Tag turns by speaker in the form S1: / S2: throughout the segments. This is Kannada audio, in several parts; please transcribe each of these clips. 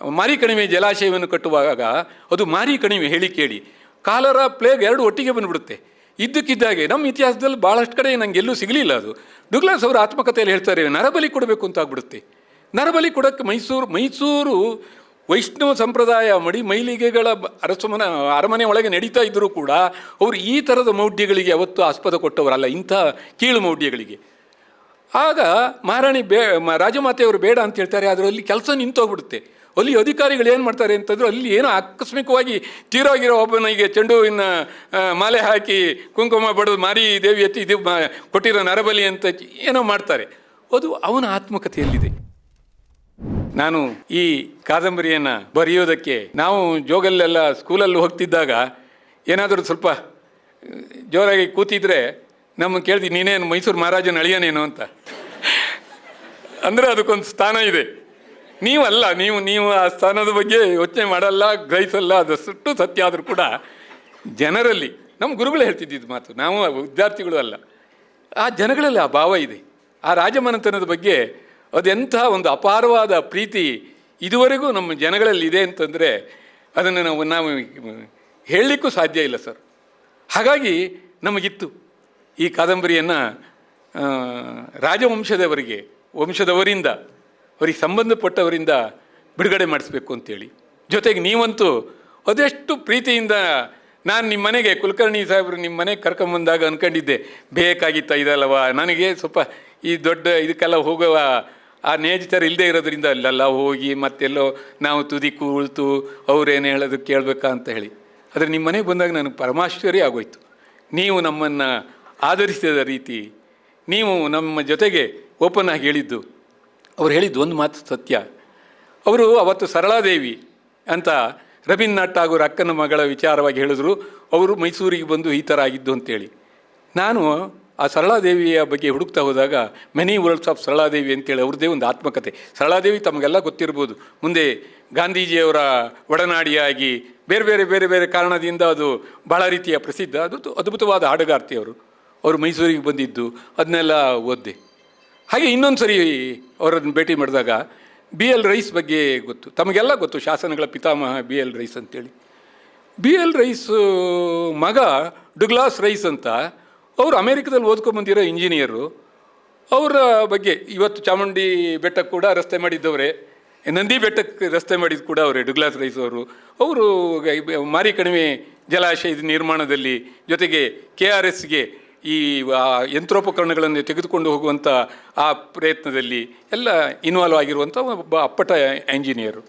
S1: ಮಾರಿ ಕಣಿವೆ ಜಲಾಶಯವನ್ನು ಕಟ್ಟುವಾಗ ಅದು ಮಾರಿ ಕಣಿವೆ ಹೇಳಿ ಕೇಳಿ. ಕಾಲರ ಪ್ಲೇಗ್ ಎರಡು ಒಟ್ಟಿಗೆ ಬಂದುಬಿಡುತ್ತೆ. ಇದ್ದಕ್ಕಿದ್ದಾಗೆ ನಮ್ಮ ಇತಿಹಾಸದಲ್ಲಿ ಭಾಳಷ್ಟು ಕಡೆ ನಂಗೆ ಎಲ್ಲೂ ಸಿಗಲಿಲ್ಲ ಅದು. ಡುಗ್ಲಾಸ್ ಅವರ ಆತ್ಮಕಥೆಯಲ್ಲಿ ಹೇಳ್ತಾರೆ, ನರಬಲಿ ಕೊಡಬೇಕು ಅಂತ ಆಗ್ಬಿಡುತ್ತೆ. ನರಬಲಿ ಕೊಡೋಕ್ಕೆ ಮೈಸೂರು ಮೈಸೂರು ವೈಷ್ಣವ ಸಂಪ್ರದಾಯ ಮಡಿ ಮೈಲಿಗೆಗಳ ಅರಸಮನ, ಅರಮನೆ ಒಳಗೆ ನಡೀತಾ ಇದ್ದರೂ ಕೂಡ ಅವರು ಈ ಥರದ ಮೌಢ್ಯಗಳಿಗೆ ಅವತ್ತು ಆಸ್ಪದ ಕೊಟ್ಟವರಲ್ಲ, ಇಂಥ ಕೀಳು ಮೌಢ್ಯಗಳಿಗೆ. ಆಗ ಮಹಾರಾಣಿ ಬೇ ರಾಜಮಾತೆಯವರು ಬೇಡ ಅಂತ ಹೇಳ್ತಾರೆ, ಅದರಲ್ಲಿ ಕೆಲಸ ನಿಂತೋಗ್ಬಿಡುತ್ತೆ. ಅಲ್ಲಿ ಅಧಿಕಾರಿಗಳು ಏನು ಮಾಡ್ತಾರೆ ಅಂತಂದ್ರೆ ಅಲ್ಲಿ ಏನೋ ಆಕಸ್ಮಿಕವಾಗಿ ತೀರೋಗಿರೋ ಒಬ್ಬನಿಗೆ ಚೆಂಡುವಿನ ಮಾಲೆ ಹಾಕಿ ಕುಂಕುಮ ಬಡಿದು ಮಾರಿ ದೇವಿ ಎತ್ತಿ ಇದು ಕೊಟ್ಟಿರೋ ನರಬಲಿ ಅಂತ ಏನೋ ಮಾಡ್ತಾರೆ. ಅದು ಅವನ ಆತ್ಮಕಥೆಯಲ್ಲಿದೆ. ನಾನು ಈ ಕಾದಂಬರಿಯನ್ನು ಬರೆಯೋದಕ್ಕೆ ನಾವು ಜೋಗಲ್ಲೆಲ್ಲ ಸ್ಕೂಲಲ್ಲಿ ಹೋಗ್ತಿದ್ದಾಗ ಏನಾದರೂ ಸ್ವಲ್ಪ, ಜೋರಾಗಿ ಕೂತಿದ್ರೆ ನಮ್ಮ ಕೇಳ್ತೀನಿ ನೀನೇನು ಮೈಸೂರು ಮಹಾರಾಜನ ಅಳಿಯನೇನು? ಅಂತ. ಅಂದರೆ ಅದಕ್ಕೊಂದು ಸ್ಥಾನ ಇದೆ. ನೀವಲ್ಲ, ನೀವು ನೀವು ಆ ಸ್ಥಾನದ ಬಗ್ಗೆ ಯೋಚನೆ ಮಾಡಲ್ಲ, ಗ್ರಹಿಸಲ್ಲ ಅದಷ್ಟು ಸತ್ಯ ಆದರೂ ಕೂಡ ಜನರಲ್ಲಿ, ನಮ್ಮ ಗುರುಗಳು ಹೇಳ್ತಿದ್ದಿದ್ದು ಮಾತು, ನಾವು ವಿದ್ಯಾರ್ಥಿಗಳು ಅಲ್ಲ, ಆ ಜನಗಳಲ್ಲಿ ಆ ಭಾವ ಇದೆ. ಆ ರಾಜಮನೆತನದ ಬಗ್ಗೆ ಅದೆಂಥ ಒಂದು ಅಪಾರವಾದ ಪ್ರೀತಿ ಇದುವರೆಗೂ ನಮ್ಮ ಜನಗಳಲ್ಲಿ ಇದೆ ಅಂತಂದರೆ ಅದನ್ನು ನಾವು ನಾವು ಹೇಳಲಿಕ್ಕೂ ಸಾಧ್ಯ ಇಲ್ಲ ಸರ್. ಹಾಗಾಗಿ ನಮಗಿತ್ತು ಈ ಕಾದಂಬರಿಯನ್ನು ರಾಜವಂಶದವರಿಗೆ, ವಂಶದವರಿಂದ ಅವರಿಗೆ ಸಂಬಂಧಪಟ್ಟವರಿಂದ ಬಿಡುಗಡೆ ಮಾಡಿಸ್ಬೇಕು ಅಂತೇಳಿ. ಜೊತೆಗೆ ನೀವಂತೂ ಅದೆಷ್ಟು ಪ್ರೀತಿಯಿಂದ ನಾನು ನಿಮ್ಮ ಮನೆಗೆ, ಕುಲಕರ್ಣಿ ಸಾಹೇಬರು ನಿಮ್ಮ ಮನೆಗೆ ಕರ್ಕೊಂಬಂದಾಗ ಅಂದ್ಕೊಂಡಿದ್ದೆ ಬೇಕಾಗಿತ್ತ ಇದಲ್ಲವ, ನನಗೆ ಸ್ವಲ್ಪ ಈ ದೊಡ್ಡ ಇದಕ್ಕೆಲ್ಲ ಹೋಗುವ ಆ ನೇಜಿತರ ಇಲ್ಲದೆ ಇರೋದ್ರಿಂದ ಅಲ್ಲೆಲ್ಲ ಹೋಗಿ ಮತ್ತೆಲ್ಲೋ ನಾವು ತುದಿ ಕುಳಿತು ಅವ್ರೇನು ಹೇಳೋದು ಕೇಳಬೇಕಾ ಅಂತ ಹೇಳಿ. ಆದರೆ ನಿಮ್ಮ ಮನೆಗೆ ಬಂದಾಗ ನನಗೆ ಪರಮಾಶ್ಚರ್ಯ ಆಗೋಯ್ತು. ನೀವು ನಮ್ಮನ್ನು ಆಧರಿಸಿದ ರೀತಿ, ನೀವು ನಮ್ಮ ಜೊತೆಗೆ ಓಪನ್ ಆಗಿ ಹೇಳಿದ್ದು ಅವ್ರು ಹೇಳಿದ್ದು ಒಂದು ಮಾತು ಸತ್ಯ. ಅವರು ಅವತ್ತು ಸರಳಾದೇವಿ ಅಂತ ರವೀಂದ್ರನಾಥ್ ಠಾಗೂರ್ ಅಕ್ಕನ ಮಗಳ ವಿಚಾರವಾಗಿ ಹೇಳಿದ್ರು. ಅವರು ಮೈಸೂರಿಗೆ ಬಂದು ಈ ಥರ ಆಗಿದ್ದು ಅಂತೇಳಿ. ನಾನು ಆ ಸರಳಾದೇವಿಯ ಬಗ್ಗೆ ಹುಡುಕ್ತಾ ಹೋದಾಗ ಮೆನಿ ವರ್ಲ್ಡ್ಸ್ ಆಫ್ ಸರಳಾದೇವಿ ಅಂತೇಳಿ ಅವ್ರದ್ದೇ ಒಂದು ಆತ್ಮಕತೆ. ಸರಳಾದೇವಿ ತಮಗೆಲ್ಲ ಗೊತ್ತಿರ್ಬೋದು. ಮುಂದೆ ಗಾಂಧೀಜಿಯವರ ಒಡನಾಡಿಯಾಗಿ ಬೇರೆ ಬೇರೆ ಬೇರೆ ಬೇರೆ ಕಾರಣದಿಂದ ಅದು ಭಾಳ ರೀತಿಯ ಪ್ರಸಿದ್ಧ, ಅದು ಅದ್ಭುತವಾದ ಹಾಡುಗಾರ್ತಿ ಅವರು. ಅವರು ಮೈಸೂರಿಗೆ ಬಂದಿದ್ದು, ಅದನ್ನೆಲ್ಲ ಓದಿದೆ. ಹಾಗೆ ಇನ್ನೊಂದು ಸರಿ ಅವರನ್ನು ಭೇಟಿ ಮಾಡಿದಾಗ ಬಿ ಎಲ್ ರೈಸ್ ಬಗ್ಗೆ ಗೊತ್ತು. ತಮಗೆಲ್ಲ ಗೊತ್ತು, ಶಾಸನಗಳ ಪಿತಾಮಹ ಬಿ ಎಲ್ ರೈಸ್ ಅಂತೇಳಿ. ಬಿ ಎಲ್ ರೈಸ್, ಮಗ ಡುಗ್ಲಾಸ್ ರೈಸ್ ಅಂತ ಅವರು ಅಮೇರಿಕದಲ್ಲಿ ಓದ್ಕೊಂಬಂದಿರೋ ಇಂಜಿನಿಯರು. ಅವರ ಬಗ್ಗೆ ಇವತ್ತು ಚಾಮುಂಡಿ ಬೆಟ್ಟಕ್ಕೆ ಕೂಡ ರಸ್ತೆ ಮಾಡಿದ್ದವರೇ. ನಂದಿ ಬೆಟ್ಟಕ್ಕೆ ರಸ್ತೆ ಮಾಡಿದ ಕೂಡ ಅವರೇ ಡುಗ್ಲಾಸ್ ರೈಸ್ ಅವರು. ಅವರು ಮಾರಿ ಕಣಿವೆ ಜಲಾಶಯದ ನಿರ್ಮಾಣದಲ್ಲಿ ಜೊತೆಗೆ ಕೆ ಆರ್ ಎಸ್ಗೆ ಈ ಯಂತ್ರೋಪಕರಣಗಳನ್ನು ತೆಗೆದುಕೊಂಡು ಹೋಗುವಂಥ ಆ ಪ್ರಯತ್ನದಲ್ಲಿ ಎಲ್ಲ ಇನ್ವಾಲ್ವ್ ಆಗಿರುವಂಥ ಒಬ್ಬ ಅಪ್ಪಟ ಎಂಜಿನಿಯರು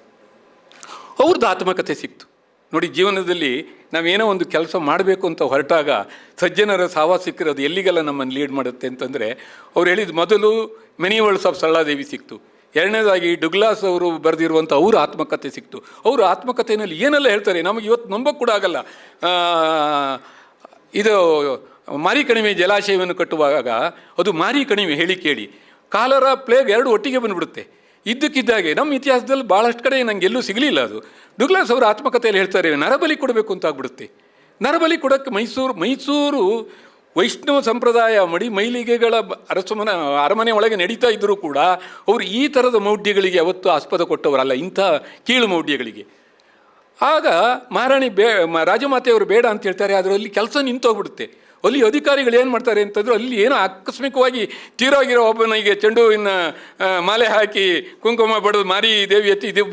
S1: ಅವ್ರದ್ದು ಆತ್ಮಕತೆ ಸಿಕ್ತು. ನೋಡಿ, ಜೀವನದಲ್ಲಿ ನಾವೇನೋ ಒಂದು ಕೆಲಸ ಮಾಡಬೇಕು ಅಂತ ಹೊರಟಾಗ ಸಜ್ಜನರ ಸಾವ ಅದು ಎಲ್ಲಿಗೆಲ್ಲ ನಮ್ಮನ್ನು ಲೀಡ್ ಮಾಡುತ್ತೆ ಅಂತಂದರೆ, ಅವ್ರು ಹೇಳಿದ ಮೊದಲು ಮೆನಿ ವರ್ಲ್ಡ್ಸ್ ಆಫ್ ಸರಳಾದೇವಿ ಸಿಕ್ತು. ಎರಡನೇದಾಗಿ ಡುಗ್ಲಾಸ್ ಅವರು ಬರೆದಿರುವಂಥ ಅವ್ರ ಆತ್ಮಕತೆ ಸಿಕ್ತು. ಅವ್ರ ಆತ್ಮಕಥೆಯಲ್ಲಿ ಏನೆಲ್ಲ ಹೇಳ್ತಾರೆ? ನಮಗೆ ಇವತ್ತು ನಂಬೋಕ್ಕೆ ಕೂಡ ಆಗಲ್ಲ. ಇದು ಮಾರಿ ಕಣಿವೆ ಜಲಾಶಯವನ್ನು ಕಟ್ಟುವಾಗ ಅದು ಮಾರಿ ಕಣಿವೆ ಹೇಳಿ ಕೇಳಿ. ಕಾಲರ ಪ್ಲೇಗ್ ಎರಡು ಒಟ್ಟಿಗೆ ಬಂದುಬಿಡುತ್ತೆ. ಇದ್ದಕ್ಕಿದ್ದಾಗೆ ನಮ್ಮ ಇತಿಹಾಸದಲ್ಲಿ ಭಾಳಷ್ಟು ಕಡೆ ನಂಗೆ ಎಲ್ಲೂ ಸಿಗಲಿಲ್ಲ ಅದು. ಡುಗ್ಲಾಸ್ ಅವರ ಆತ್ಮಕಥೆಯಲ್ಲಿ ಹೇಳ್ತಾರೆ, ನರಬಲಿ ಕೊಡಬೇಕು ಅಂತ ಆಗ್ಬಿಡುತ್ತೆ ನರಬಲಿ ಕೊಡೋಕ್ಕೆ ಮೈಸೂರು ಮೈಸೂರು ವೈಷ್ಣವ ಸಂಪ್ರದಾಯ ಮಡಿ ಮೈಲಿಗೆಗಳ ಅರಸಮನ, ಅರಮನೆ ಒಳಗೆ ನಡೀತಾ ಇದ್ದರೂ ಕೂಡ ಅವರು ಈ ಥರದ ಮೌಢ್ಯಗಳಿಗೆ ಅವತ್ತು ಆಸ್ಪದ ಕೊಟ್ಟವರಲ್ಲ, ಇಂಥ ಕೀಳು ಮೌಢ್ಯಗಳಿಗೆ. ಆಗ ಮಹಾರಾಣಿ ಬೇ, ರಾಜಮಾತೆಯವರು ಬೇಡ ಅಂತ ಹೇಳ್ತಾರೆ, ಅದರಲ್ಲಿ ಕೆಲಸ ನಿಂತೋಗ್ಬಿಡುತ್ತೆ. ಅಲ್ಲಿ ಅಧಿಕಾರಿಗಳು ಏನು ಮಾಡ್ತಾರೆ ಅಂತಂದ್ರೆ ಅಲ್ಲಿ ಏನೋ ಆಕಸ್ಮಿಕವಾಗಿ ತೀರೋಗಿರೋ ಒಬ್ಬನಿಗೆ ಚೆಂಡು ಹೂವಿನ ಮಾಲೆ ಹಾಕಿ ಕುಂಕುಮ ಬಡದು ಮಾರಿ ದೇವಿ ಎತ್ತಿ ಇದು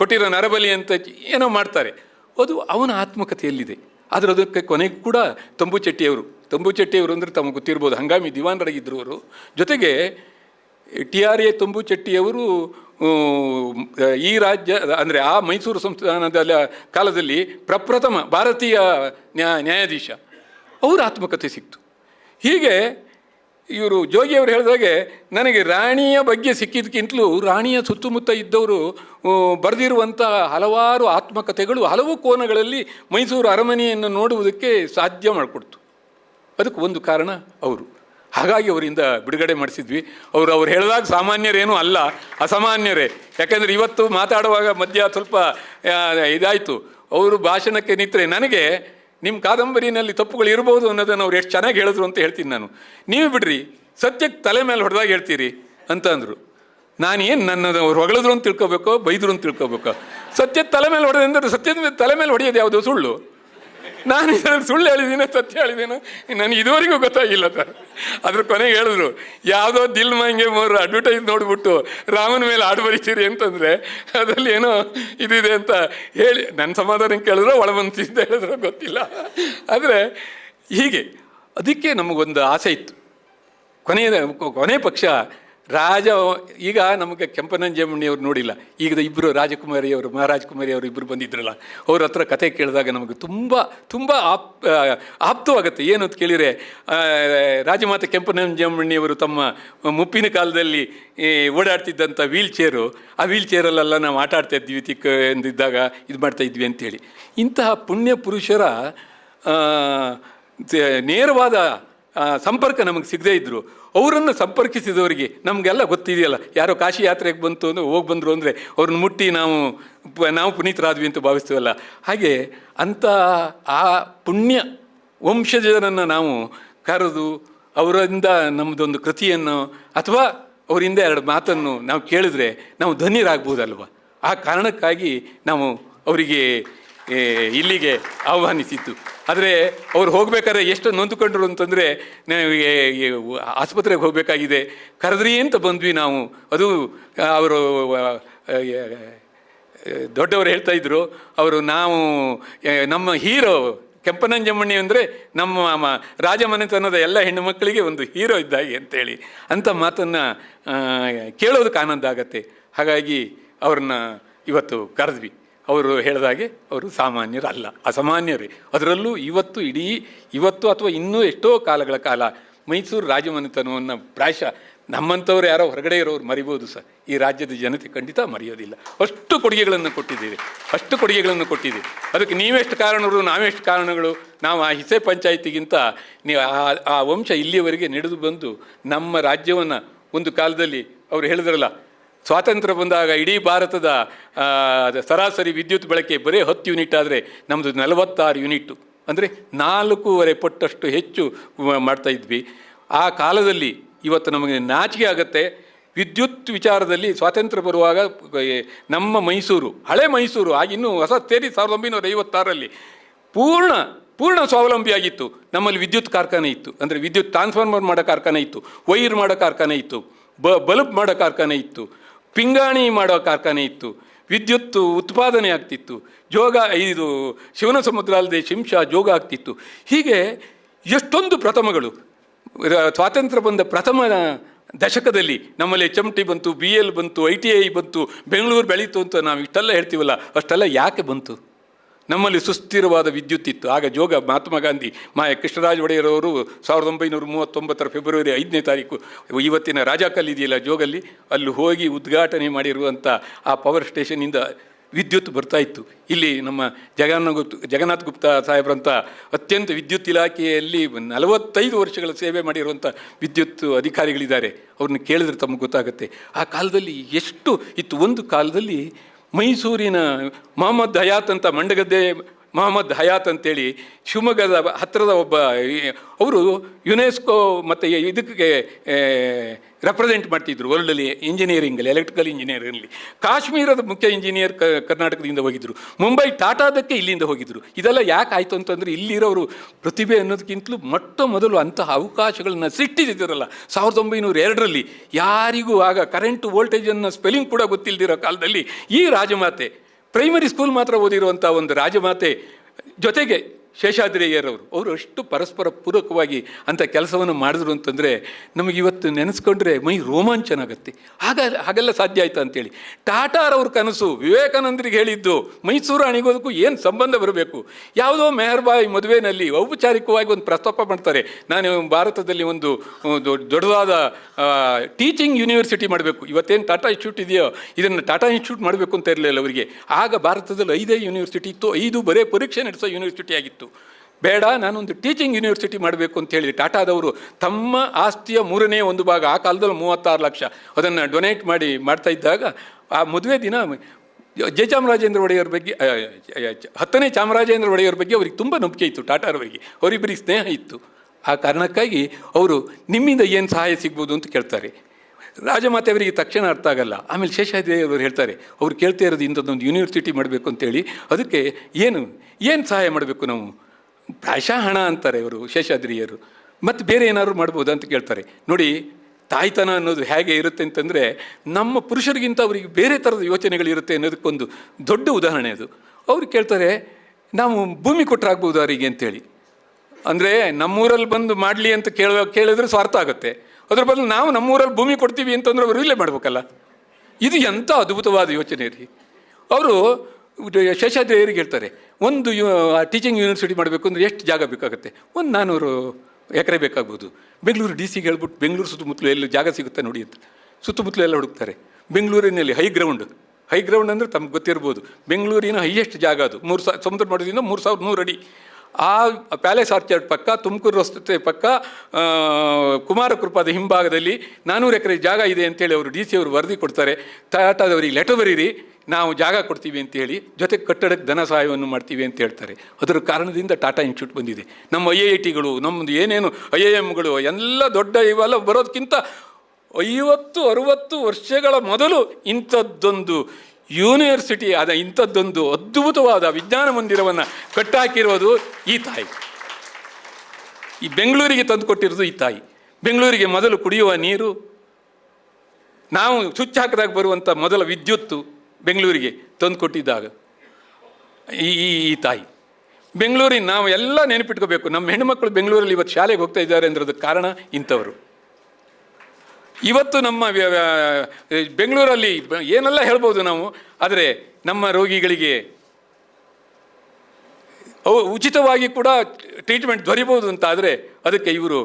S1: ಕೊಟ್ಟಿರೋ ನರಬಲಿ ಅಂತ ಏನೋ ಮಾಡ್ತಾರೆ. ಅದು ಅವನ ಆತ್ಮಕಥೆಯಲ್ಲಿದೆ. ಆದರೆ ಅದಕ್ಕೆ ಕೊನೆಗೂ ಕೂಡ ತಂಬು ಚೆಟ್ಟಿಯವರು ತಂಬು ಅಂದರೆ ತಮಗೆ ಗೊತ್ತಿರ್ಬೋದು, ಹಂಗಾಮಿ ದಿವಾನರಾಗಿದ್ದರು ಅವರು. ಜೊತೆಗೆ ಟಿ ಆರ್ ಎ ತಂಬುಚೆಟ್ಟಿಯವರು ಈ ರಾಜ್ಯ, ಅಂದರೆ ಆ ಮೈಸೂರು ಸಂಸ್ಥಾನದ ಕಾಲದಲ್ಲಿ ಪ್ರಪ್ರಥಮ ಭಾರತೀಯ ನ್ಯಾ, ನ್ಯಾಯಾಧೀಶ. ಅವರ ಆತ್ಮಕಥೆ ಸಿಕ್ತು. ಹೀಗೆ ಇವರು ಜೋಗಿಯವರು ಹೇಳಿದಾಗೆ ನನಗೆ ರಾಣಿಯ ಬಗ್ಗೆ ಸಿಕ್ಕಿದ್ದಕ್ಕಿಂತಲೂ ರಾಣಿಯ ಸುತ್ತಮುತ್ತ ಇದ್ದವರು ಬರೆದಿರುವಂಥ ಹಲವಾರು ಆತ್ಮಕಥೆಗಳು ಹಲವು ಕೋನಗಳಲ್ಲಿ ಮೈಸೂರು ಅರಮನೆಯನ್ನು ನೋಡುವುದಕ್ಕೆ ಸಾಧ್ಯ ಮಾಡಿಕೊಡ್ತು. ಅದಕ್ಕೆ ಒಂದು ಕಾರಣ ಅವರು. ಹಾಗಾಗಿ ಅವರಿಂದ ಬಿಡುಗಡೆ ಮಾಡಿಸಿದ್ವಿ. ಅವರು, ಅವ್ರು ಹೇಳಿದಾಗ ಸಾಮಾನ್ಯರೇನೂ ಅಲ್ಲ, ಅಸಾಮಾನ್ಯರೇ. ಯಾಕೆಂದರೆ ಇವತ್ತು ಮಾತಾಡುವಾಗ ಮಧ್ಯ ಸ್ವಲ್ಪ ಇದಾಯಿತು. ಅವರು ಭಾಷಣಕ್ಕೆ ನಿಂತರೆ ನನಗೆ ನಿಮ್ಮ ಕಾದಂಬರಿನಲ್ಲಿ ತಪ್ಪುಗಳು ಇರ್ಬೋದು ಅನ್ನೋದನ್ನು ಅವ್ರು ಎಷ್ಟು ಚೆನ್ನಾಗಿ ಹೇಳಿದ್ರು ಅಂತ ಹೇಳ್ತೀನಿ ನಾನು. ನೀವು ಬಿಡ್ರಿ, ಸತ್ಯಕ್ಕೆ ತಲೆ ಮೇಲೆ ಹೊಡೆದಾಗ ಹೇಳ್ತೀರಿ ಅಂತ ಅಂದರು. ನಾನೇನು ನನ್ನದು ಅವ್ರು ಹೊಗಳಿದ್ರು ಅಂತ ತಿಳ್ಕೊಬೇಕೋ, ಬೈದ್ರು ಅಂತ ತಿಳ್ಕೊಬೇಕೋ? ಸತ್ಯದ ತಲೆ ಮೇಲೆ ಹೊಡೆದ ಅಂದ್ರೆ ಸತ್ಯದ ತಲೆ ಮೇಲೆ ಹೊಡೆಯೋದು ಯಾವುದು? ಸುಳ್ಳು. ನಾನು ಇದರಲ್ಲಿ ಸುಳ್ಳು ಹೇಳಿದ್ದೀನೋ ಸತ್ಯ ಹೇಳಿದ್ದೀನೋ ನನಗೆ ಇದುವರೆಗೂ ಗೊತ್ತಾಗಿಲ್ಲ ಸರ್. ಅದ್ರ ಕೊನೆಗೆ ಹೇಳಿದ್ರು, ಯಾವುದೋ ದಿಲ್ ಮಂಗೆ ಮೂರು ಅಡ್ವರ್ಟೈಸ್ ನೋಡಿಬಿಟ್ಟು ರಾಮನ ಮೇಲೆ ಹಾಡು ಬರೀತೀರಿ ಅಂತಂದರೆ ಅದರಲ್ಲಿ ಏನೋ ಇದಿದೆ ಅಂತ ಹೇಳಿ ನನ್ನ ಸಮಾಧಾನ ಕೇಳಿದ್ರೆ ಒಳ ಮನಸ್ಸಿಂದ ಹೇಳಿದ್ರು ಗೊತ್ತಿಲ್ಲ. ಆದರೆ ಹೀಗೆ, ಅದಕ್ಕೆ ನಮಗೊಂದು ಆಸೆ ಇತ್ತು. ಕೊನೆಯ ಕೊನೆ ಪಕ್ಷ ರಾಜ, ಈಗ ನಮಗೆ ಕೆಂಪನಂಜಮ್ಮಣಿಯವ್ರು ನೋಡಿಲ್ಲ. ಈಗ ಇಬ್ಬರು ರಾಜಕುಮಾರಿಯವರು ಮಹಾರಾಜ ಕುಮಾರಿಯವರು ಇಬ್ಬರು ಬಂದಿದ್ರಲ್ಲ, ಅವ್ರ ಹತ್ರ ಕತೆ ಕೇಳಿದಾಗ ನಮಗೆ ತುಂಬ ತುಂಬ ಆಪ್ ಆಪ್ತವಾಗುತ್ತೆ. ಏನು ಅಂತ ಕೇಳಿದರೆ ರಾಜಮಾತೆ ಕೆಂಪನಂಜಮಣಿಯವರು ತಮ್ಮ ಮುಪ್ಪಿನ ಕಾಲದಲ್ಲಿ ಓಡಾಡ್ತಿದ್ದಂಥ ವೀಲ್ ಚೇರು ಆ ವೀಲ್ ಚೇರಲ್ಲೆಲ್ಲ ನಾವು ಆಟ ಆಡ್ತಾ ಇದ್ವಿ ತಿಕ್ಕ ಎಂದಿದ್ದಾಗ ಇದು ಮಾಡ್ತಾ ಇದ್ವಿ ಅಂತೇಳಿ. ಇಂತಹ ಪುಣ್ಯ ಪುರುಷರ ನೇರವಾದ ಸಂಪರ್ಕ ನಮಗೆ ಸಿಗದೇ ಇದ್ದರು ಅವರನ್ನು ಸಂಪರ್ಕಿಸಿದವರಿಗೆ ನಮಗೆಲ್ಲ ಗೊತ್ತಿದೆಯಲ್ಲ, ಯಾರೋ ಕಾಶಿ ಯಾತ್ರೆಗೆ ಬಂತು ಅಂದರೆ ಹೋಗಿ ಬಂದರು ಅಂದರೆ ಅವ್ರನ್ನ ಮುಟ್ಟಿ ನಾವು ನಾವು ಪುನೀತರಾದ್ವಿ ಅಂತ ಭಾವಿಸ್ತೀವಲ್ಲ. ಹಾಗೆ ಅಂಥ ಆ ಪುಣ್ಯ ವಂಶಜರನ್ನು ನಾವು ಕರೆದು ಅವರಿಂದ ನಮ್ಮದೊಂದು ಕೃತಿಯನ್ನು ಅಥವಾ ಅವರಿಂದ ಎರಡು ಮಾತನ್ನು ನಾವು ಕೇಳಿದ್ರೆ ನಾವು ಧನ್ಯರಾಗ್ಬೋದಲ್ವ? ಆ ಕಾರಣಕ್ಕಾಗಿ ನಾವು ಅವರಿಗೆ ಇಲ್ಲಿಗೆ ಆಹ್ವಾನಿಸಿತ್ತು ಆದರೆ ಅವ್ರು ಹೋಗಬೇಕಾದ್ರೆ ಎಷ್ಟು ನೊಂದುಕೊಂಡ್ರು ಅಂತಂದರೆ ನನಗೆ ಆಸ್ಪತ್ರೆಗೆ ಹೋಗಬೇಕಾಗಿದೆ. ಕರೆದ್ರಿ ಅಂತ ಬಂದ್ವಿ ನಾವು. ಅದು, ಅವರು ದೊಡ್ಡವರು ಹೇಳ್ತಾ ಇದ್ರು. ಅವರು, ನಾವು ನಮ್ಮ ಹೀರೋ ಕೆಂಪನಂಜಮ್ಮಣ್ಣಿ ಅಂದರೆ ನಮ್ಮ ರಾಜಮನೆತನದ ಎಲ್ಲ ಹೆಣ್ಣು ಮಕ್ಕಳಿಗೆ ಒಂದು ಹೀರೋ ಇದ್ದಾಗೆ ಅಂತೇಳಿ. ಅಂಥ ಮಾತನ್ನು ಕೇಳೋದಕ್ಕೆ ಆನಂದ ಆಗತ್ತೆ. ಹಾಗಾಗಿ ಅವ್ರನ್ನ ಇವತ್ತು ಕರೆದ್ವಿ. ಅವರು ಹೇಳಿದಾಗೆ ಅವರು ಸಾಮಾನ್ಯರಲ್ಲ, ಅಸಾಮಾನ್ಯರೇ. ಅದರಲ್ಲೂ ಇವತ್ತು ಇಡೀ, ಇವತ್ತು ಅಥವಾ ಇನ್ನೂ ಎಷ್ಟೋ ಕಾಲಗಳ ಕಾಲ ಮೈಸೂರು ರಾಜಮನೆತನವನ್ನು ಪ್ರಾಯಶ ನಮ್ಮಂಥವ್ರು ಯಾರೋ ಹೊರಗಡೆ ಇರೋರು ಮರಿಬೋದು ಸರ್. ಈ ರಾಜ್ಯದ ಜನತೆ ಖಂಡಿತ ಮರೆಯೋದಿಲ್ಲ. ಅಷ್ಟು ಕೊಡುಗೆಗಳನ್ನು ಕೊಟ್ಟಿದ್ದೀರಿ, ಅಷ್ಟು ಕೊಡುಗೆಗಳನ್ನು ಕೊಟ್ಟಿದ್ದೀರಿ. ಅದಕ್ಕೆ ನೀವೆಷ್ಟು ಕಾರಣರು, ನಾವೆಷ್ಟು ಕಾರಣಗಳು, ನಾವು ಆ ಹಿಸೆ ಪಂಚಾಯಿತಿಗಿಂತ ನೀವು ಆ ಆ ವಂಶ ಇಲ್ಲಿಯವರೆಗೆ ನಡೆದು ಬಂದು ನಮ್ಮ ರಾಜ್ಯವನ್ನು ಒಂದು ಕಾಲದಲ್ಲಿ ಅವರು ಹೇಳಿದ್ರಲ್ಲ ಸ್ವಾತಂತ್ರ್ಯ ಬಂದಾಗ ಇಡೀ ಭಾರತದ ಸರಾಸರಿ ವಿದ್ಯುತ್ ಬಳಕೆ ಬರೀ ಹತ್ತು ಯೂನಿಟ್ ಆದರೆ ನಮ್ಮದು ನಲವತ್ತಾರು ಯೂನಿಟ್ಟು ಅಂದರೆ ನಾಲ್ಕೂವರೆ ಪಟ್ಟಷ್ಟು ಹೆಚ್ಚು ಮಾಡ್ತಾಯಿದ್ವಿ ಆ ಕಾಲದಲ್ಲಿ ಇವತ್ತು ನಮಗೆ ನಾಚಿಕೆ ಆಗುತ್ತೆ. ವಿದ್ಯುತ್ ವಿಚಾರದಲ್ಲಿ ಸ್ವಾತಂತ್ರ್ಯ ಬರುವಾಗ ನಮ್ಮ ಮೈಸೂರು, ಹಳೆ ಮೈಸೂರು ಆಗಿನ್ನೂ ಹೊಸ ತೇರಿ ಸಾವಿರದ ಒಂಬೈನೂರ ಐವತ್ತಾರರಲ್ಲಿ ಪೂರ್ಣ ಪೂರ್ಣ ಸ್ವಾವಲಂಬಿಯಾಗಿತ್ತು ನಮ್ಮಲ್ಲಿ ವಿದ್ಯುತ್ ಕಾರ್ಖಾನೆ ಇತ್ತು. ಅಂದರೆ ವಿದ್ಯುತ್ ಟ್ರಾನ್ಸ್ಫಾರ್ಮರ್ ಮಾಡೋ ಕಾರ್ಖಾನೆ ಇತ್ತು. ವೈರ್ ಮಾಡೋ ಕಾರ್ಖಾನೆ ಇತ್ತು. ಬಲ್ಬ್ ಮಾಡೋ ಕಾರ್ಖಾನೆ ಇತ್ತು. ಪಿಂಗಾಣಿ ಮಾಡೋ ಕಾರ್ಖಾನೆ ಇತ್ತು. ವಿದ್ಯುತ್ ಉತ್ಪಾದನೆ ಆಗ್ತಿತ್ತು. ಜೋಗ, ಇದು ಶಿವನ ಸಮುದ್ರ ಅಲ್ಲದೆ ಶಿಂಶ ಜೋಗ ಆಗ್ತಿತ್ತು. ಹೀಗೆ ಎಷ್ಟೊಂದು ಪ್ರಥಮಗಳು. ಸ್ವಾತಂತ್ರ್ಯ ಬಂದ ಪ್ರಥಮ ದಶಕದಲ್ಲಿ ನಮ್ಮಲ್ಲಿ ಎಚ್ ಎಂ ಟಿ ಬಂತು ಬಿ ಎಲ್ ಬಂತು ಐ ಟಿ ಐ ಬಂತು, ಬೆಂಗಳೂರು ಬೆಳೀತು ಅಂತ ನಾವು ಇಷ್ಟೆಲ್ಲ ಹೇಳ್ತೀವಲ್ಲ, ಅಷ್ಟೆಲ್ಲ ಯಾಕೆ ಬಂತು? ನಮ್ಮಲ್ಲಿ ಸುಸ್ಥಿರವಾದ ವಿದ್ಯುತ್ ಇತ್ತು. ಆಗ ಜೋಗ ಮಹಾತ್ಮ ಗಾಂಧಿ ಮಾಯ ಕೃಷ್ಣರಾಜ ಒಡೆಯರವರು ಸಾವಿರದ ಒಂಬೈನೂರ ಮೂವತ್ತೊಂಬತ್ತರ ಫೆಬ್ರವರಿ ಐದನೇ ತಾರೀಕು, ಇವತ್ತಿನ ರಾಜಾಕಲ್ ಇದೆಯಲ್ಲ ಜೋಗಲ್ಲಿ, ಅಲ್ಲಿ ಹೋಗಿ ಉದ್ಘಾಟನೆ ಮಾಡಿರುವಂಥ ಆ ಪವರ್ ಸ್ಟೇಷನಿಂದ ವಿದ್ಯುತ್ ಬರ್ತಾ ಇತ್ತು. ಇಲ್ಲಿ ನಮ್ಮ ಜಗನ್ನ ಗುಪ್ತ, ಜಗನ್ನಾಥ್ ಗುಪ್ತಾ ಸಾಹೇಬ್ರಂಥ ಅತ್ಯಂತ ವಿದ್ಯುತ್ ಇಲಾಖೆಯಲ್ಲಿ ನಲವತ್ತೈದು ವರ್ಷಗಳ ಸೇವೆ ಮಾಡಿರುವಂಥ ವಿದ್ಯುತ್ ಅಧಿಕಾರಿಗಳಿದ್ದಾರೆ. ಅವ್ರನ್ನ ಕೇಳಿದ್ರೆ ತಮಗೆ ಗೊತ್ತಾಗುತ್ತೆ. ಆ ಕಾಲದಲ್ಲಿ ಎಷ್ಟು ಇತ್ತು? ಒಂದು ಕಾಲದಲ್ಲಿ ಮೈಸೂರಿನ ಮೊಹಮ್ಮದ್ ಹಯಾತ್ ಅಂತ ಮಂಡಗದ್ದೆ ಮೊಹಮ್ಮದ್ ಹಯಾತ್ ಅಂತೇಳಿ ಶಿವಮೊಗ್ಗದ ಹತ್ತಿರದ ಒಬ್ಬ ಅವರು ಯುನೆಸ್ಕೋ ಮತ್ತು ಇದಕ್ಕೆ ರೆಪ್ರೆಸೆಂಟ್ ಮಾಡ್ತಿದ್ರು ವರ್ಲ್ಡಲ್ಲಿ ಇಂಜಿನಿಯರಿಂಗಲ್ಲಿ ಎಲೆಕ್ಟ್ರಿಕಲ್ ಇಂಜಿನಿಯರಿಂಗಲ್ಲಿ ಕಾಶ್ಮೀರದ ಮುಖ್ಯ ಇಂಜಿನಿಯರ್ ಕರ್ನಾಟಕದಿಂದ ಹೋಗಿದ್ದರು ಮುಂಬೈ ಟಾಟಾದಕ್ಕೆ ಇಲ್ಲಿಂದ ಹೋಗಿದ್ದರು ಇದೆಲ್ಲ ಯಾಕೆ ಆಯಿತು ಅಂತಂದರೆ ಇಲ್ಲಿರೋರು ಪ್ರತಿಭೆ ಅನ್ನೋದಕ್ಕಿಂತಲೂ ಮೊಟ್ಟ ಮೊದಲು ಅಂತಹ ಅವಕಾಶಗಳನ್ನ ಸೃಷ್ಟಿಸಿದ್ರಲ್ಲ ಸಾವಿರದ ಒಂಬೈನೂರ ಎರಡರಲ್ಲಿ ಯಾರಿಗೂ ಆಗ ಕರೆಂಟ್ ವೋಲ್ಟೇಜನ್ನು ಸ್ಪೆಲ್ಲಿಂಗ್ ಕೂಡ ಗೊತ್ತಿಲ್ಲದಿರೋ ಕಾಲದಲ್ಲಿ ಈ ರಾಜಮಾತೆ ಪ್ರೈಮರಿ ಸ್ಕೂಲ್ ಮಾತ್ರ ಓದಿರುವಂಥ ಒಂದು ರಾಜಮಾತೆ ಜೊತೆಗೆ ಶೇಷಾದ್ರಿಯರವರು, ಅವರು ಅಷ್ಟು ಪರಸ್ಪರ ಪೂರಕವಾಗಿ ಅಂಥ ಕೆಲಸವನ್ನು ಮಾಡಿದ್ರು ಅಂತಂದರೆ ನಮಗೆ ಇವತ್ತು ನೆನೆಸ್ಕೊಂಡ್ರೆ ಮೈ ರೋಮಾಂಚನ ಆಗುತ್ತೆ ಆಗ ಹಾಗೆಲ್ಲ ಸಾಧ್ಯ ಆಯ್ತಾ ಅಂತೇಳಿ. ಟಾಟಾರವ್ರ ಕನಸು ವಿವೇಕಾನಂದರಿಗೆ ಹೇಳಿದ್ದು, ಮೈಸೂರು ಅಣಿಗೋದಕ್ಕೂ ಏನು ಸಂಬಂಧ ಬರಬೇಕು? ಯಾವುದೋ ಮೆಹರ್ಬಾಯಿ ಮದುವೆನಲ್ಲಿ ಔಪಚಾರಿಕವಾಗಿ ಒಂದು ಪ್ರಸ್ತಾಪ ಮಾಡ್ತಾರೆ. ನಾನು ಭಾರತದಲ್ಲಿ ಒಂದು ದೊಡ್ಡದಾದ ಟೀಚಿಂಗ್ ಯೂನಿವರ್ಸಿಟಿ ಮಾಡಬೇಕು. ಇವತ್ತೇನು ಟಾಟಾ ಇನ್ಸ್ಟಿಟ್ಯೂಟ್ ಇದೆಯೋ, ಇದನ್ನು ಟಾಟಾ ಇನ್ಸ್ಟಿಟ್ಯೂಟ್ ಮಾಡಬೇಕು ಅಂತ ಇರಲಿಲ್ಲ ಅವರಿಗೆ. ಆಗ ಭಾರತದಲ್ಲಿ ಐದೇ ಯೂನಿವರ್ಸಿಟಿ ಇತ್ತು, ಐದು ಬರೇ ಪರೀಕ್ಷೆ ನಡೆಸೋ ಯೂನಿವರ್ಸಿಟಿ ಆಗಿತ್ತು. ಬೇಡ ನಾನೊಂದು ಟೀಚಿಂಗ್ ಯೂನಿವರ್ಸಿಟಿ ಮಾಡಬೇಕು ಅಂತ ಹೇಳಿ ಟಾಟಾದವರು ತಮ್ಮ ಆಸ್ತಿಯ ಮೂರನೇ ಒಂದು ಭಾಗ ಆ ಕಾಲದಲ್ಲಿ ಮೂವತ್ತಾರು ಲಕ್ಷ ಅದನ್ನು ಡೊನೇಟ್ ಮಾಡಿ ಮಾಡ್ತಾ ಇದ್ದಾಗ ಆ ಮದುವೆ ದಿನ ಜಯಚಾಮರಾಜೇಂದ್ರ ಒಡೆಯರ ಬಗ್ಗೆ ಆ, ಆ, ಹತ್ತನೇ ಚಾಮರಾಜೇಂದ್ರ ಒಡೆಯರ ಬಗ್ಗೆ ಅವ್ರಿಗೆ ತುಂಬ ನಂಬಿಕೆ ಇತ್ತು ಟಾಟಾರ ಬಗ್ಗೆ. ಅವರಿಬ್ಬರಿಗೆ ಸ್ನೇಹ ಇತ್ತು. ಆ ಕಾರಣಕ್ಕಾಗಿ ಅವರು ನಿಮ್ಮಿಂದ ಏನು ಸಹಾಯ ಸಿಗ್ಬೋದು ಅಂತ ಕೇಳ್ತಾರೆ. ರಾಜಮಾತೆ ಅವರಿಗೆ ತಕ್ಷಣ ಅರ್ಥ ಆಗಲ್ಲ. ಆಮೇಲೆ ಶೇಷಾದ್ರಿ ಅವರು ಹೇಳ್ತಾರೆ, ಅವ್ರು ಕೇಳ್ತಾ ಇರೋದು ಇಂಥದ್ದೊಂದು ಯೂನಿವರ್ಸಿಟಿ ಮಾಡಬೇಕು ಅಂತೇಳಿ ಅದಕ್ಕೆ ಏನು ಏನು ಸಹಾಯ ಮಾಡಬೇಕು ನಾವು? ಪ್ರಾಯಶಃ ಹಣ ಅಂತಾರೆ ಅವರು ಶೇಷಾದ್ರಿಯರು. ಮತ್ತು ಬೇರೆ ಏನಾದ್ರು ಮಾಡ್ಬೋದು ಅಂತ ಕೇಳ್ತಾರೆ. ನೋಡಿ, ತಾಯ್ತನ ಅನ್ನೋದು ಹೇಗೆ ಇರುತ್ತೆ ಅಂತಂದರೆ, ನಮ್ಮ ಪುರುಷರಿಗಿಂತ ಅವರಿಗೆ ಬೇರೆ ಥರದ ಯೋಚನೆಗಳಿರುತ್ತೆ ಅನ್ನೋದಕ್ಕೊಂದು ದೊಡ್ಡ ಉದಾಹರಣೆ ಅದು. ಅವ್ರು ಕೇಳ್ತಾರೆ, ನಾವು ಭೂಮಿ ಕೊಟ್ಟರಾಗ್ಬೋದು ಅವರಿಗೆ ಅಂತೇಳಿ ಅಂದರೆ ನಮ್ಮೂರಲ್ಲಿ ಬಂದು ಮಾಡಲಿ ಅಂತ ಕೇಳ, ಕೇಳಿದ್ರೆ ಸ್ವಾರ್ಥ ಆಗುತ್ತೆ. ಅದ್ರ ಬದಲು ನಾವು ನಮ್ಮೂರಲ್ಲಿ ಭೂಮಿ ಕೊಡ್ತೀವಿ ಅಂತಂದ್ರೆ ಅವರು ಇಲ್ಲೇ ಮಾಡ್ಬೇಕಲ್ಲ? ಇದು ಎಂಥ ಅದ್ಭುತವಾದ ಯೋಚನೆ ರೀ. ಅವರು ಶೇಷಾದ್ರಿಯರಿಗೆ ಹೇಳ್ತಾರೆ, ಒಂದು ಯು ಟೀಚಿಂಗ್ ಯೂನಿವರ್ಸಿಟಿ ಮಾಡಬೇಕು ಅಂದರೆ ಎಷ್ಟು ಜಾಗ ಬೇಕಾಗುತ್ತೆ? ಒಂದು ನಾನ್ನೂರು ಎಕರೆ ಬೇಕಾಗ್ಬೋದು. ಬೆಂಗಳೂರು ಡಿ ಸಿಗೆ ಹೇಳ್ಬಿಟ್ಟು ಬೆಂಗಳೂರು ಸುತ್ತಮುತ್ತಲು ಎಲ್ಲಿ ಜಾಗ ಸಿಗುತ್ತೆ ನೋಡಿ ಅಂತ. ಸುತ್ತಮುತ್ತಲು ಎಲ್ಲ ಹುಡುಕ್ತಾರೆ. ಬೆಂಗಳೂರಿನಲ್ಲಿ ಹೈ ಗ್ರೌಂಡ್ ಹೈ ಗ್ರೌಂಡ್ ಅಂದರೆ ತಮ್ಗೆ ಗೊತ್ತಿರ್ಬೋದು. ಬೆಂಗಳೂರಿನ ಹೈಯೆಸ್ಟ್ ಜಾಗ ಅದು. ಮೂರು ಸಾವಿರ ಸಮುದ್ರ ಮಟ್ಟದಿಂದ ಮೂರು ಸಾವಿರದ ನೂರು ಅಡಿ. ಆ ಪ್ಯಾಲೇಸ್ ಆರ್ಚರ್ಡ್ ಪಕ್ಕ, ತುಮಕೂರು ರಸ್ತೆ ಪಕ್ಕ ಕುಮಾರಕೃಪಾದ ಕುಮಾರ ಕೃಪಾದ ಹಿಂಭಾಗದಲ್ಲಿ ನಾನ್ನೂರು ಎಕರೆ ಜಾಗ ಇದೆ ಅಂತೇಳಿ ಅವರು ಡಿ ಸಿ ಅವರು ವರದಿ ಕೊಡ್ತಾರೆ. ಟಾಟಾದವರಿಗೆ ಲೆಟರ್ ಬರೀರಿ, ನಾವು ಜಾಗ ಕೊಡ್ತೀವಿ ಅಂತ ಹೇಳಿ ಜೊತೆಗೆ ಕಟ್ಟಡಕ್ಕೆ ಧನ ಸಹಾಯವನ್ನು ಮಾಡ್ತೀವಿ ಅಂತ ಹೇಳ್ತಾರೆ. ಅದರ ಕಾರಣದಿಂದ ಟಾಟಾ ಇನ್ಸ್ಟಿಟ್ಯೂಟ್ ಬಂದಿದೆ. ನಮ್ಮ ಐ ಐ ಟಿಗಳು ನಮ್ಮದು ಏನೇನು ಐ ಐ ಎಮ್ಗಳು ಎಲ್ಲ ದೊಡ್ಡ ಇವೆಲ್ಲ ಬರೋದಕ್ಕಿಂತ ಐವತ್ತು, ಅರುವತ್ತು ವರ್ಷಗಳ ಮೊದಲು ಇಂಥದ್ದೊಂದು ಯೂನಿವರ್ಸಿಟಿ ಆದ ಇಂಥದ್ದೊಂದು ಅದ್ಭುತವಾದ ವಿಜ್ಞಾನ ಮಂದಿರವನ್ನು ಕಟ್ಟಾಕಿರೋದು ಈ ತಾಯಿ. ಈ ಬೆಂಗಳೂರಿಗೆ ತಂದುಕೊಟ್ಟಿರೋದು ಈ ತಾಯಿ. ಬೆಂಗಳೂರಿಗೆ ಮೊದಲು ಕುಡಿಯುವ ನೀರು, ನಾವು ಸ್ವಿಚ್ ಹಾಕಿದಾಗ ಬರುವಂಥ ಮೊದಲ ವಿದ್ಯುತ್ತು ಬೆಂಗಳೂರಿಗೆ ತಂದು ಕೊಟ್ಟಿದ್ದಾಗ ಈ, ಈ- ಈ ತಾಯಿ. ಬೆಂಗಳೂರಿನ ನಾವು ಎಲ್ಲ ನೆನಪಿಟ್ಕೋಬೇಕು. ನಮ್ಮ ಹೆಣ್ಣುಮಕ್ಕಳು ಬೆಂಗಳೂರಲ್ಲಿ ಇವತ್ತು ಶಾಲೆಗೆ ಹೋಗ್ತಾ ಇದ್ದಾರೆ ಅಂದ್ರದಕ್ಕೆ ಕಾರಣ ಇಂಥವರು. ಇವತ್ತು ನಮ್ಮ ಬೆಂಗಳೂರಲ್ಲಿ ಏನೆಲ್ಲ ಹೇಳ್ಬೋದು ನಾವು, ಆದರೆ ನಮ್ಮ ರೋಗಿಗಳಿಗೆ ಉಚಿತವಾಗಿ ಕೂಡ ಟ್ರೀಟ್ಮೆಂಟ್ ದೊರಿಬೋದು ಅಂತ ಆದರೆ ಅದಕ್ಕೆ ಇವರು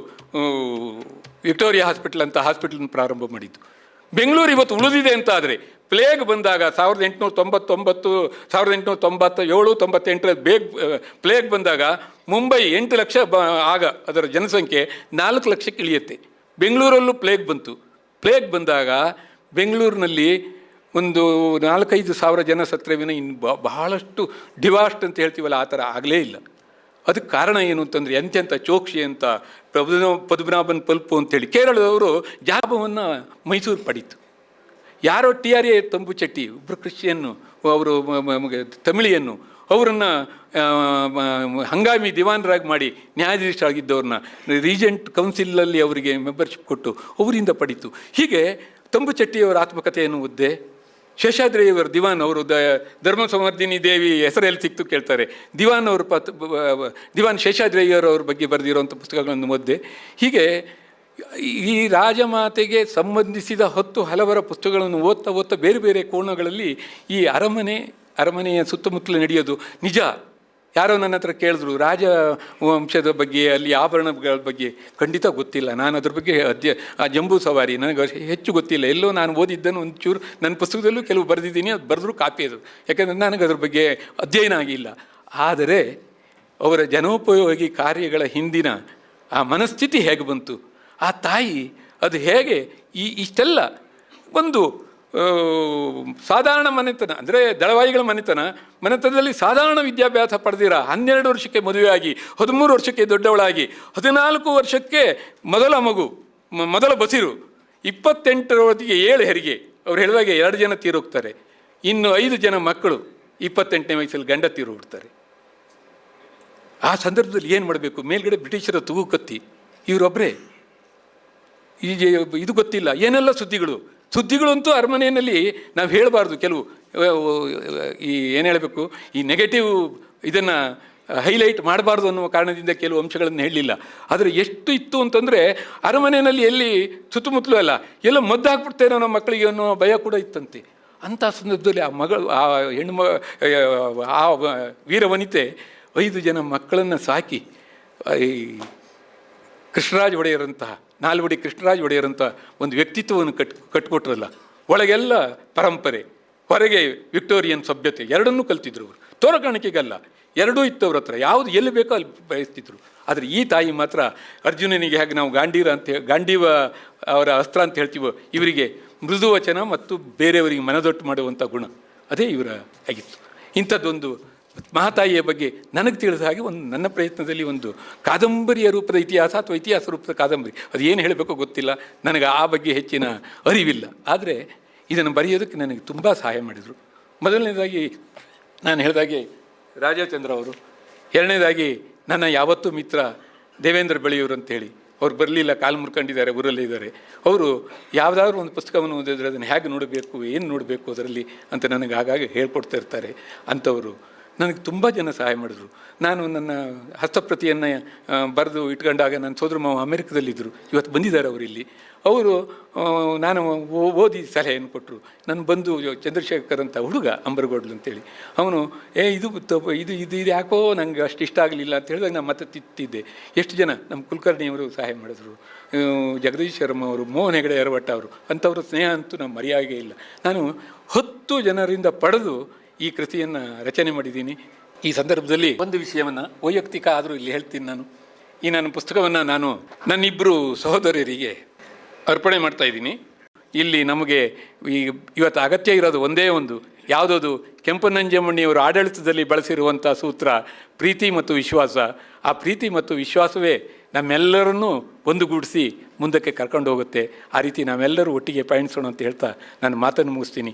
S1: ವಿಕ್ಟೋರಿಯಾ ಹಾಸ್ಪಿಟಲ್ ಅಂತ ಹಾಸ್ಪಿಟಲ್ ಪ್ರಾರಂಭ ಮಾಡಿದ್ದು. ಬೆಂಗಳೂರು ಇವತ್ತು ಉಳಿದಿದೆ ಅಂತ ಆದರೆ ಪ್ಲೇಗ್ ಬಂದಾಗ ಸಾವಿರದ ಎಂಟುನೂರ ತೊಂಬತ್ತೊಂಬತ್ತು, ಸಾವಿರದ ಎಂಟುನೂರ ತೊಂಬತ್ತ ಏಳು, ತೊಂಬತ್ತೆಂಟರ ಬೇಗ ಪ್ಲೇಗ್ ಬಂದಾಗ ಮುಂಬೈ ಎಂಟು ಲಕ್ಷ ಆಗ ಅದರ ಜನಸಂಖ್ಯೆ ನಾಲ್ಕು ಲಕ್ಷಕ್ಕೆ ಇಳಿಯುತ್ತೆ. ಬೆಂಗಳೂರಲ್ಲೂ ಪ್ಲೇಗ್ ಬಂತು. ಪ್ಲೇಗ್ ಬಂದಾಗ ಬೆಂಗಳೂರಿನಲ್ಲಿ ಒಂದು ನಾಲ್ಕೈದು ಸಾವಿರ ಜನ ಸತ್ರವಿನ ಇನ್ನು ಬಹಳಷ್ಟು ಡಿವಾಸ್ಟ್ ಅಂತ ಹೇಳ್ತೀವಲ್ಲ, ಆ ಥರ ಆಗಲೇ ಇಲ್ಲ. ಅದಕ್ಕೆ ಕಾರಣ ಏನು ಅಂತಂದರೆ, ಎಂತೆಂಥ ಚೋಕ್ಷಿ ಅಂತ ಪ್ರಭು ಪದ್ಮನಾಭನ್ ಪಲ್ಪು ಅಂತೇಳಿ ಕೇರಳದವರು ಜಾಬವನ್ನು ಮೈಸೂರು ಪಡೀತು. ಯಾರೋ ಟಿ ಆರ್ ಎ ತಂಬುಚೆಟ್ಟಿ ಒಬ್ಬರು ಕ್ರಿಶ್ಚಿಯನ್ನು, ಅವರು ತಮಿಳಿಯನ್ನು, ಅವರನ್ನು ಹಂಗಾಮಿ ದಿವಾನರಾಗಿ ಮಾಡಿ ನ್ಯಾಯಾಧೀಶರಾಗಿದ್ದವ್ರನ್ನ, ರೀಜೆಂಟ್ ಕೌನ್ಸಿಲಲ್ಲಿ ಅವರಿಗೆ ಮೆಂಬರ್ಶಿಪ್ ಕೊಟ್ಟು ಅವರಿಂದ ಪಡೀತು. ಹೀಗೆ ತಂಬುಚೆಟ್ಟಿಯವರ ಆತ್ಮಕಥೆಯನ್ನು ಉದ್ದೆ ಶೇಷಾದ್ರಿಯವರ ದಿವಾನ್ ಅವರು ದ ಧರ್ಮ ಸಂವರ್ಧಿನಿ ದೇವಿ ಹೆಸರಲ್ಲಿ ಸಿಕ್ತು ಕೇಳ್ತಾರೆ. ದಿವಾನ್ ಅವರು ಪತ್ ದಿವಾನ್ ಶೇಷಾದ್ರಿಯವರವ್ರ ಬಗ್ಗೆ ಬರೆದಿರುವಂಥ ಪುಸ್ತಕಗಳನ್ನು ಓದ್ದೆ. ಹೀಗೆ ಈ ರಾಜಮಾತೆಗೆ ಸಂಬಂಧಿಸಿದ ಹತ್ತು ಹಲವರ ಪುಸ್ತಕಗಳನ್ನು ಓದ್ತಾ ಓದ್ತಾ ಬೇರೆ ಬೇರೆ ಕೋಣಗಳಲ್ಲಿ ಈ ಅರಮನೆ, ಅರಮನೆಯ ಸುತ್ತಮುತ್ತಲು ನಡೆಯೋದು ನಿಜ. ಯಾರೋ ನನ್ನ ಹತ್ರ ಕೇಳಿದ್ರು, ರಾಜ, ವಂಶದ ಬಗ್ಗೆ, ಅಲ್ಲಿ ಆಭರಣಗಳ ಬಗ್ಗೆ ಖಂಡಿತ ಗೊತ್ತಿಲ್ಲ. ನಾನು ಅದ್ರ ಬಗ್ಗೆ ಅಧ್ಯ ಆ ಜಂಬೂ ಸವಾರಿ ನನಗೆ ಹೆಚ್ಚು ಗೊತ್ತಿಲ್ಲ. ಎಲ್ಲೋ ನಾನು ಓದಿದ್ದನ್ನು ಒಂಚೂರು ನನ್ನ ಪುಸ್ತಕದಲ್ಲೂ ಕೆಲವು ಬರೆದಿದ್ದೀನಿ, ಅದು ಬರೆದ್ರೂ ಕಾಪಿ ಅದು. ಯಾಕಂದರೆ ನನಗೆ ಅದ್ರ ಬಗ್ಗೆ ಅಧ್ಯಯನ ಆಗಿಲ್ಲ. ಆದರೆ ಅವರ ಜನೋಪಯೋಗಿ ಕಾರ್ಯಗಳ ಹಿಂದಿನ ಆ ಮನಸ್ಥಿತಿ ಹೇಗೆ ಬಂತು? ಆ ತಾಯಿ ಅದು ಹೇಗೆ ಈ ಇಷ್ಟೆಲ್ಲ ಒಂದು ಸಾಧಾರಣ ಮನೆತನ, ಅಂದರೆ ದಳವಾಯಿಗಳ ಮನೆತನ, ಮನೆತನದಲ್ಲಿ ಸಾಧಾರಣ ವಿದ್ಯಾಭ್ಯಾಸ ಪಡೆದಿರ, ಹನ್ನೆರಡು ವರ್ಷಕ್ಕೆ ಮದುವೆಯಾಗಿ, ಹದಿಮೂರು ವರ್ಷಕ್ಕೆ ದೊಡ್ಡವಳಾಗಿ, ಹದಿನಾಲ್ಕು ವರ್ಷಕ್ಕೆ ಮೊದಲ ಮಗು ಮೊದಲ ಬಸಿರು, ಇಪ್ಪತ್ತೆಂಟರವರೆಗೆ ಏಳು ಹೆರಿಗೆ, ಅವ್ರು ಹೇಳಿದಾಗೆ ಎರಡು ಜನ ತೀರೋಗ್ತಾರೆ, ಇನ್ನು ಐದು ಜನ ಮಕ್ಕಳು, ಇಪ್ಪತ್ತೆಂಟನೇ ವಯಸ್ಸಲ್ಲಿ ಗಂಡ ತೀರೋಗ್ಬಿಡ್ತಾರೆ ಆ ಸಂದರ್ಭದಲ್ಲಿ ಏನು ಮಾಡಬೇಕು? ಮೇಲ್ಗಡೆ ಬ್ರಿಟಿಷರ ತೂಗು ಕತ್ತಿ ಇವರೊಬ್ಬರೇ ಈ ಇದು ಗೊತ್ತಿಲ್ಲ, ಏನೆಲ್ಲ ಸುದ್ದಿಗಳು? ಸುದ್ದಿಗಳಂತೂ ಅರಮನೆಯಲ್ಲಿ ನಾವು ಹೇಳಬಾರ್ದು. ಕೆಲವು ಈ ಏನು ಹೇಳಬೇಕು, ಈ ನೆಗೆಟಿವ್ ಇದನ್ನು ಹೈಲೈಟ್ ಮಾಡಬಾರ್ದು ಅನ್ನುವ ಕಾರಣದಿಂದ ಕೆಲವು ಅಂಶಗಳನ್ನು ಹೇಳಲಿಲ್ಲ. ಆದರೆ ಎಷ್ಟು ಇತ್ತು ಅಂತಂದರೆ ಅರಮನೆಯಲ್ಲಿ ಎಲ್ಲಿ ಸುತ್ತಮುತ್ತಲೂ ಅಲ್ಲ, ಎಲ್ಲ ಮದ್ದು ಹಾಕ್ಬಿಡ್ತೇನೋ ನಮ್ಮ ಮಕ್ಕಳಿಗೆ ಅನ್ನೋ ಭಯ ಕೂಡ ಇತ್ತಂತೆ. ಅಂಥ ಸಂದರ್ಭದಲ್ಲಿ ಆ ಮಗಳು, ಆ ಹೆಣ್ಣು ಮ ಆ ವೀರವನಿತೆ ಐದು ಜನ ಮಕ್ಕಳನ್ನು ಸಾಕಿ, ಈ ಕೃಷ್ಣರಾಜ ಒಡೆಯರಂತಹ ನಾಲ್ವಡಿ ಕೃಷ್ಣರಾಜ ಒಡೆಯರಂಥ ಒಂದು ವ್ಯಕ್ತಿತ್ವವನ್ನು ಕಟ್ ಕಟ್ಕೊಟ್ರಲ್ಲ, ಒಳಗೆಲ್ಲ ಪರಂಪರೆ, ಹೊರಗೆ ವಿಕ್ಟೋರಿಯನ್ ಸಭ್ಯತೆ, ಎರಡನ್ನೂ ಕಲ್ತಿದ್ರು ಅವರು. ತೋರಕಾಣಿಕೆಗಲ್ಲ ಎರಡೂ ಇತ್ತು ಅವ್ರ ಹತ್ರ, ಯಾವುದು ಎಲ್ಲಿ ಬೇಕೋ ಅಲ್ಲಿ ಬಯಸ್ತಿದ್ರು. ಆದರೆ ಈ ತಾಯಿ ಮಾತ್ರ ಅರ್ಜುನನಿಗೆ ಹೇಗೆ ನಾವು ಗಾಂಡೀರ ಅಂತ ಗಾಂಡೀವ ಅವರ ಅಸ್ತ್ರ ಅಂತ ಹೇಳ್ತೀವೋ, ಇವರಿಗೆ ಮೃದುವಚನ ಮತ್ತು ಬೇರೆಯವರಿಗೆ ಮನದೊಟ್ಟು ಮಾಡುವಂಥ ಗುಣ. ಅದೇ ಇವರ ಆಗಿತ್ತು. ಇಂಥದ್ದೊಂದು ಮಹಾತಾಯಿಯ ಬಗ್ಗೆ ನನಗೆ ತಿಳಿದ ಹಾಗೆ ಒಂದು ನನ್ನ ಪ್ರಯತ್ನದಲ್ಲಿ ಒಂದು ಕಾದಂಬರಿಯ ರೂಪದ ಇತಿಹಾಸ ಅಥವಾ ಇತಿಹಾಸ ರೂಪದ ಕಾದಂಬರಿ. ಅದು ಏನು ಹೇಳಬೇಕೋ ಗೊತ್ತಿಲ್ಲ. ನನಗೆ ಆ ಬಗ್ಗೆ ಹೆಚ್ಚಿನ ಅರಿವಿಲ್ಲ. ಆದರೆ ಇದನ್ನು ಬರೆಯೋದಕ್ಕೆ ನನಗೆ ತುಂಬ ಸಹಾಯ ಮಾಡಿದರು. ಮೊದಲನೇದಾಗಿ ನಾನು ಹೇಳಿದಾಗೆ ರಾಜಚಂದ್ರ ಅವರು, ಎರಡನೇದಾಗಿ ನನ್ನ ಯಾವತ್ತೂ ಮಿತ್ರ ದೇವೇಂದ್ರ ಬೆಳೆಯೂರು ಅಂತೇಳಿ. ಅವ್ರು ಬರಲಿಲ್ಲ, ಕಾಲು ಮುರ್ಕೊಂಡಿದ್ದಾರೆ, ಊರಲ್ಲೇ ಇದ್ದಾರೆ. ಅವರು ಯಾವುದಾದ್ರೂ ಒಂದು ಪುಸ್ತಕವನ್ನು ಓದಿದ್ರೆ ಅದನ್ನು ಹೇಗೆ ನೋಡಬೇಕು, ಏನು ನೋಡಬೇಕು ಅದರಲ್ಲಿ ಅಂತ ನನಗೆ ಆಗಾಗ ಹೇಳ್ಕೊಡ್ತಾ ಇರ್ತಾರೆ ಅಂಥವರು ನನಗೆ ತುಂಬ ಜನ ಸಹಾಯ ಮಾಡಿದ್ರು. ನಾನು ನನ್ನ ಹಸ್ತಪ್ರತಿಯನ್ನು ಬರೆದು ಇಟ್ಕೊಂಡಾಗ ನನ್ನ ಸೋದರ ಮಾವ ಅಮೆರಿಕದಲ್ಲಿದ್ದರು. ಇವತ್ತು ಬಂದಿದ್ದಾರೆ ಅವರು ಇಲ್ಲಿ. ಅವರು ನಾನು ಓದಿ ಸಲಹೆಯನ್ನು ಕೊಟ್ಟರು. ನಾನು ಬಂದು ಚಂದ್ರಶೇಖರ್ ಅಂತ ಹುಡುಗ ಅಂಬರಗೋಡ್ಲು ಅಂತೇಳಿ. ಅವನು, ಏ, ಇದು ಇದು ಇದು ಇದು ಯಾಕೋ ನನಗೆ ಅಷ್ಟು ಇಷ್ಟ ಆಗಲಿಲ್ಲ ಅಂತ ಹೇಳಿದಾಗ ನಾನು ಮತ್ತೆ ತಿತ್ತಿದ್ದೆ ಎಷ್ಟು ಜನ? ನಮ್ಮ ಕುಲಕರ್ಣಿಯವರು ಸಹಾಯ ಮಾಡಿದ್ರು. ಜಗದೀಶ್ ಶರ್ಮ ಅವರು, ಮೋಹನ್ ಹೆಗಡೆ ಎರವಟ್ಟ ಅವರು, ಅಂಥವ್ರ ಸ್ನೇಹ ಅಂತೂ ನಮ್ಮ ಮರೆಯಾಗೇ ಇಲ್ಲ. ನಾನು ಹತ್ತು ಜನರಿಂದ ಪಡೆದು ಈ ಕೃತಿಯನ್ನು ರಚನೆ ಮಾಡಿದ್ದೀನಿ. ಈ ಸಂದರ್ಭದಲ್ಲಿ ಒಂದು ವಿಷಯವನ್ನು ವೈಯಕ್ತಿಕ ಆದರೂ ಇಲ್ಲಿ ಹೇಳ್ತೀನಿ ನಾನು. ಈ ನನ್ನ ಪುಸ್ತಕವನ್ನು ನಾನು ನನ್ನಿಬ್ಬರು ಸಹೋದರರಿಗೆ ಅರ್ಪಣೆ ಮಾಡ್ತಾ ಇದ್ದೀನಿ. ಇಲ್ಲಿ ನಮಗೆ ಈ ಇವತ್ತು ಅಗತ್ಯ ಇರೋದು ಒಂದೇ ಒಂದು. ಯಾವುದದು? ಕೆಂಪನಂಜಮ್ಮಣ್ಣಿಯವರು ಆಡಳಿತದಲ್ಲಿ ಬಳಸಿರುವಂಥ ಸೂತ್ರ, ಪ್ರೀತಿ ಮತ್ತು ವಿಶ್ವಾಸ. ಆ ಪ್ರೀತಿ ಮತ್ತು ವಿಶ್ವಾಸವೇ ನಮ್ಮೆಲ್ಲರನ್ನೂ ಒಂದುಗೂಡಿಸಿ ಮುಂದಕ್ಕೆ ಕರ್ಕೊಂಡು ಹೋಗುತ್ತೆ. ಆ ರೀತಿ ನಾವೆಲ್ಲರೂ ಒಟ್ಟಿಗೆ ಪಯಣಿಸೋಣ ಅಂತ ಹೇಳ್ತಾ ನಾನು ಮಾತನ್ನು ಮುಗಿಸ್ತೀನಿ.